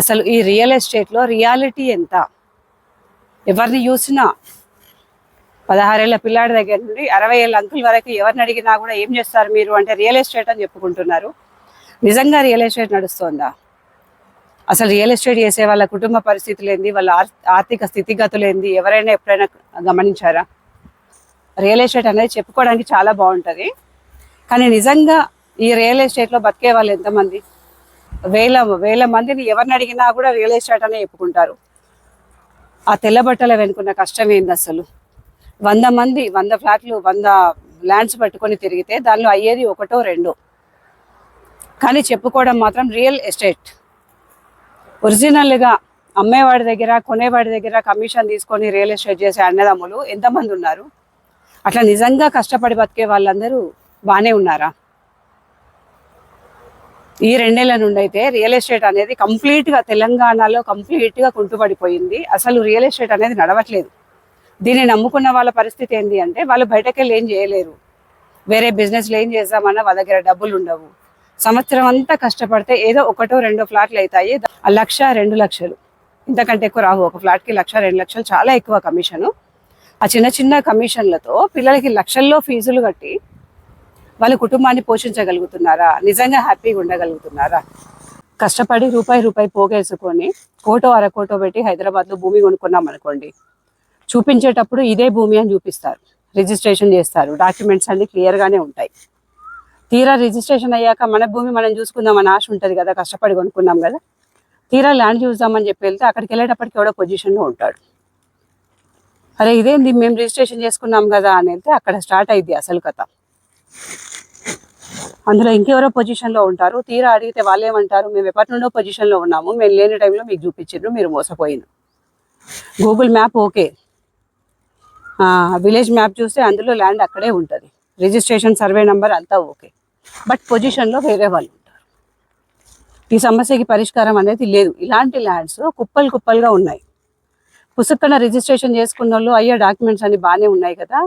అసలు ఈ రియల్ ఎస్టేట్లో రియాలిటీ ఎంత? ఎవరిని చూసినా పదహారేళ్ళ పిల్లాడి దగ్గర నుండి అరవై ఏళ్ళ అంకుల్ వరకు ఎవరిని అడిగినా కూడా ఏం చేస్తారు మీరు అంటే రియల్ ఎస్టేట్ అని చెప్పుకుంటున్నారు. నిజంగా రియల్ ఎస్టేట్ నడుస్తోందా? అసలు రియల్ ఎస్టేట్ చేసే వాళ్ళ కుటుంబ పరిస్థితులు ఏంది? వాళ్ళ ఆర్థిక స్థితిగతులు ఏంది? ఎవరైనా ఎప్పుడైనా గమనించారా? రియల్ ఎస్టేట్ అనేది చెప్పుకోవడానికి చాలా బాగుంటుంది. కానీ నిజంగా ఈ రియల్ ఎస్టేట్లో బతికే వాళ్ళు ఎంతమంది? వేల వేల మందిని ఎవరిని అడిగినా కూడా రియల్ ఎస్టేట్ అనే చెప్పుకుంటారు. ఆ తెల్లబట్టల వెనుకున్న కష్టం ఏంది అసలు? వంద మంది వంద ఫ్లాట్లు వంద ల్యాండ్స్ పట్టుకొని తిరిగితే దానిలో అయ్యేది ఒకటో రెండో. కానీ చెప్పుకోవడం మాత్రం రియల్ ఎస్టేట్. ఒరిజినల్గా అమ్మేవాడి దగ్గర కొనేవాడి దగ్గర కమిషన్ తీసుకొని రియల్ ఎస్టేట్ చేసే అన్నదమ్ములు ఎంతమంది ఉన్నారు? అట్లా నిజంగా కష్టపడి బతికే వాళ్ళందరూ బాగానే ఉన్నారా? ఈ రెండేళ్ళ నుండి అయితే రియల్ ఎస్టేట్ అనేది కంప్లీట్గా తెలంగాణలో కంప్లీట్గా కుంటుపడిపోయింది. అసలు రియల్ ఎస్టేట్ అనేది నడవట్లేదు. దీన్ని నమ్ముకున్న వాళ్ళ పరిస్థితి ఏంటి అంటే వాళ్ళు బయటకెళ్ళి ఏం చేయలేరు. వేరే బిజినెస్లు ఏం చేద్దామన్నా వాళ్ళ దగ్గర డబ్బులు ఉండవు. సంవత్సరం అంతా కష్టపడితే ఏదో ఒకటో రెండో ఫ్లాట్లు అవుతాయి. లక్ష రెండు లక్షలు. ఇంతకంటే ఎక్కువ రావు. ఒక ఫ్లాట్కి లక్ష రెండు లక్షలు చాలా ఎక్కువ కమిషను ఆ చిన్న చిన్న కమిషన్లతో పిల్లలకి లక్షల్లో ఫీజులు కట్టి వాళ్ళ కుటుంబాన్ని పోషించగలుగుతున్నారా? నిజంగా హ్యాపీగా ఉండగలుగుతున్నారా? కష్టపడి రూపాయి రూపాయి పోగేసుకొని కోటో అరకోటో పెట్టి హైదరాబాద్లో భూమి కొనుక్కున్నాం అనుకోండి. చూపించేటప్పుడు ఇదే భూమి అని చూపిస్తారు. రిజిస్ట్రేషన్ చేస్తారు. డాక్యుమెంట్స్ అన్ని క్లియర్గానే ఉంటాయి. తీరా రిజిస్ట్రేషన్ అయ్యాక మన భూమి మనం చూసుకుందాం అని ఆశ ఉంటుంది కదా కష్టపడి కొనుక్కున్నాం కదా. తీరా ల్యాండ్ చూద్దామని చెప్పి వెళ్తే అక్కడికి వెళ్ళేటప్పటికి ఎవడో పొజిషన్లో ఉంటాడు. అరే ఇదేంది? మేము రిజిస్ట్రేషన్ చేసుకున్నాం కదా అని వెళ్తే అక్కడ స్టార్ట్ అయింది అసలు కథ. అందులో ఇంకెవరో పొజిషన్లో ఉంటారు. తీరా అడిగితే వాళ్ళు ఏమంటారు మేము ఎప్పటి నుండో పొజిషన్లో ఉన్నాము. మేము లేని టైంలో మీకు చూపించారు మీరు మోసపోయిన Google map okay village map చూస్తే అందులో ల్యాండ్ అక్కడే ఉంటుంది. రిజిస్ట్రేషన్ సర్వే నెంబర్ అంతా ఓకే బట్ పొజిషన్లో వేరే వాళ్ళు ఉంటారు. ఈ సమస్యకి పరిష్కారం అనేది లేదు. ఇలాంటి ల్యాండ్స్ కుప్పలు కుప్పలుగా ఉన్నాయి. పుస్తకన రిజిస్ట్రేషన్ చేసుకున్న వాళ్ళు అయ్యే డాక్యుమెంట్స్ అన్ని బాగానే ఉన్నాయి కదా.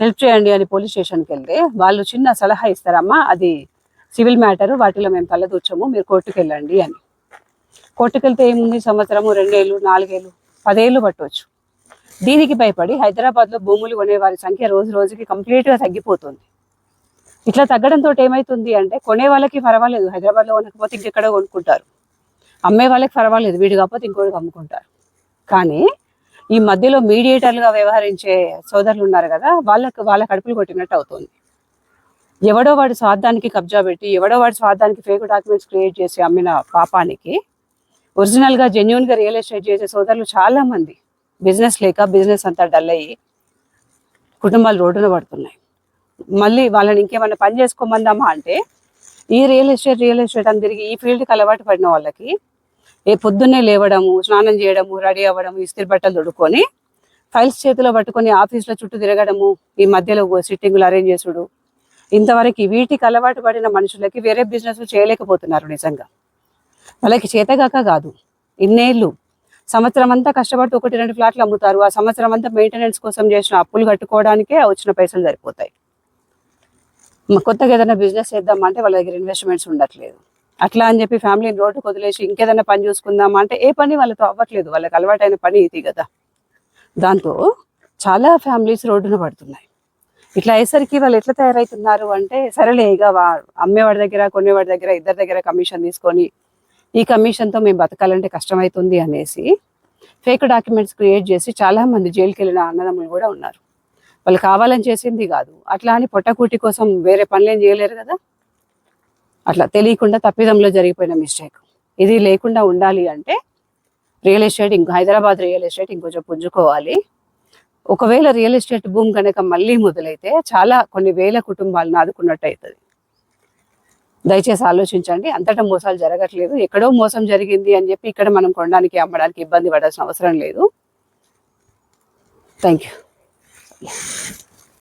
హెల్ప్ చేయండి అని పోలీస్ స్టేషన్కి వెళ్తే వాళ్ళు చిన్న సలహా ఇస్తారమ్మా అది సివిల్ మ్యాటర్ వాటిలో మేము తలదూర్చము మీరు కోర్టుకు వెళ్ళండి అని. కోర్టుకు వెళ్తే ఏముంది సంవత్సరము రెండేళ్ళు నాలుగేళ్ళు పదేళ్ళు పట్టవచ్చు దీనికి భయపడి హైదరాబాద్లో భూములు కొనేవారి సంఖ్య రోజు రోజుకి కంప్లీట్గా తగ్గిపోతుంది. ఇట్లా తగ్గడంతో ఏమవుతుంది అంటే కొనే వాళ్ళకి పర్వాలేదు హైదరాబాద్లో కొనకపోతే ఇంకెక్కడో కొనుక్కుంటారు. అమ్మే వాళ్ళకి పర్వాలేదు వీడు కాకపోతే ఇంకోటి అమ్ముకుంటారు. కానీ ఈ మధ్యలో మీడియేటర్లుగా వ్యవహరించే సోదరులు ఉన్నారు కదా వాళ్ళకు వాళ్ళ కడుపులు కొట్టినట్టు అవుతుంది. ఎవడో వాడి స్వార్థానికి కబ్జా పెట్టి ఎవడో వాడి స్వార్థానికి ఫేక్ డాక్యుమెంట్స్ క్రియేట్ చేసి అమ్మిన పాపానికి ఒరిజినల్గా జెన్యున్గా రియల్ ఎస్టేట్ చేసే సోదరులు చాలా మంది బిజినెస్ లేక బిజినెస్ అంతా డల్ అయ్యి కుటుంబాలు రోడ్డున పడుతున్నాయి. మళ్ళీ వాళ్ళని ఇంకేమైనా పని చేసుకోమందామా అంటే ఈ రియల్ ఎస్టేట్ రియల్ ఎస్టేట్ అని తిరిగి ఈ ఫీల్డ్కి అలవాటు పడిన వాళ్ళకి ఏ పొద్దున్నే లేవడము స్నానం చేయడము రెడీ అవ్వడము ఇస్త్రీ బట్టలు తొడుక్కొని ఫైల్స్ చేతిలో పట్టుకొని ఆఫీస్లో చుట్టూ తిరగడము ఈ మధ్యలో సిట్టింగులు అరేంజ్ చేసుడు. ఇంతవరకు వీటికి అలవాటు పడిన మనుషులకి వేరే బిజినెస్ చేయలేకపోతున్నారు నిజంగా. వాళ్ళకి చేతగాక కాదు. ఇన్నేళ్ళు సంవత్సరం అంతా కష్టపడి ఒకటి రెండు ఫ్లాట్లు అమ్ముతారు. ఆ సంవత్సరం అంతా మెయింటెనెన్స్ కోసం చేసిన అప్పులు కట్టుకోవడానికే వచ్చిన పైసలు సరిపోతాయి. కొత్తగా ఏదైనా బిజినెస్ చేద్దామంటే వాళ్ళ దగ్గర ఇన్వెస్ట్మెంట్స్ ఉండట్లేదు. అట్లా అని చెప్పి ఫ్యామిలీని రోడ్డుకు వదిలేసి ఇంకేదైనా పని చూసుకుందామా అంటే ఏ పని వాళ్ళతో అవ్వట్లేదు. వాళ్ళకి అలవాటైన పని ఇది కదా. దాంతో చాలా ఫ్యామిలీస్ రోడ్డున పడుతున్నాయి. ఇట్లా అయ్యేసరికి వాళ్ళు ఎట్లా తయారవుతున్నారు అంటే సరేలే ఇక అమ్మేవాడి దగ్గర కొనేవాడి దగ్గర ఇద్దరి దగ్గర కమిషన్ తీసుకొని ఈ కమిషన్తో మేము బతకాలంటే కష్టమవుతుంది అనేసి ఫేక్ డాక్యుమెంట్స్ క్రియేట్ చేసి చాలా మంది జైలుకి వెళ్ళిన అన్నదమ్ములు కూడా ఉన్నారు. వాళ్ళు కావాలని చేసింది కాదు. అట్లా అని పొట్టకూటి కోసం వేరే పనులేం చేయలేరు కదా. అట్లా తెలియకుండా తప్పిదంలో జరిగిపోయిన మిస్టేక్ ఇది లేకుండా ఉండాలి అంటే రియల్ ఎస్టేట్ ఇంకో హైదరాబాద్ రియల్ ఎస్టేట్ ఇంకొంచెం పుంజుకోవాలి. ఒకవేళ రియల్ ఎస్టేట్ భూమి కనుక మళ్ళీ మొదలైతే చాలా కొన్ని వేల కుటుంబాలను ఆదుకున్నట్టు అవుతుంది దయచేసి ఆలోచించండి అంతటా మోసాలు జరగట్లేదు. ఎక్కడో మోసం జరిగింది అని చెప్పి ఇక్కడ మనం కొనడానికి అమ్మడానికి ఇబ్బంది పడాల్సిన అవసరం లేదు. Thank you